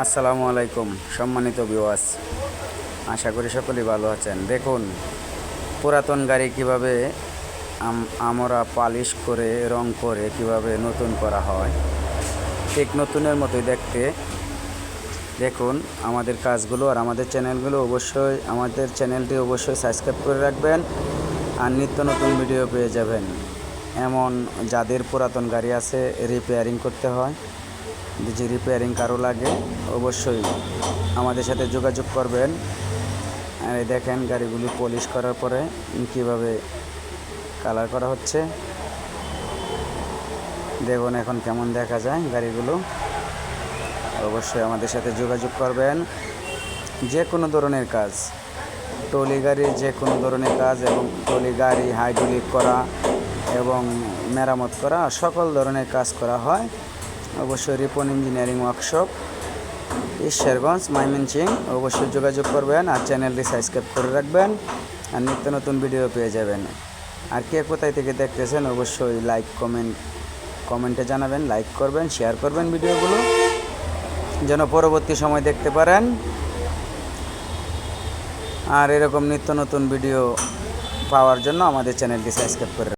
আসসালামু আলাইকুম, সম্মানিত বিওয়াস আশা করি সকলেই ভালো আছেন। দেখুন, পুরাতন গাড়ি কীভাবে আম- আমরা পালিশ করে, রং করে কীভাবে নতুন করা হয়, ঠিক নতুনের মতোই দেখতে। দেখুন, আমাদের কাজগুলো আর আমাদের চ্যানেলগুলো অবশ্যই, আমাদের চ্যানেলটি অবশ্যই সাবস্ক্রাইব করে রাখবেন আর নিত্য নতুন ভিডিও পেয়ে যাবেন। এমন যাদের পুরাতন গাড়ি আছে রিপেয়ারিং করতে হয়। যে রিপেয়ারিং কারও লাগে, অবশ্যই আমাদের সাথে যোগাযোগ করবেন। আর দেখেন গাড়িগুলি পলিশ করার পরে কীভাবে কালার করা হচ্ছে। দেখুন এখন কেমন দেখা যায় গাড়িগুলো। অবশ্যই আমাদের সাথে যোগাযোগ করবেন। যে কোনো ধরনের কাজ, টলি গাড়ির যে কোনো ধরনের কাজ এবং টলি গাড়ি হাইড্রোলিক করা এবং মেরামত করা, সকল ধরনের কাজ করা হয়। অবশ্যই রিপন ইঞ্জিনিয়ারিং ওয়ার্কশপ ঈশ্বরগঞ্জ মাইমিনসিং অবশ্যই যোগাযোগ করবেন আর চ্যানেলটি সাবস্ক্রাইব করে রাখবেন আর নিত্য নতুন ভিডিও পেয়ে যাবেন। আর কে কোথায় থেকে দেখতেছেন, অবশ্যই লাইক কমেন্ট কমেন্টে জানাবেন লাইক করবেন শেয়ার করবেন ভিডিওগুলো যেন পরবর্তী সময় দেখতে পারেন। আর এরকম নিত্য নতুন ভিডিও পাওয়ার জন্য আমাদের চ্যানেলটি সাবস্ক্রাইব করে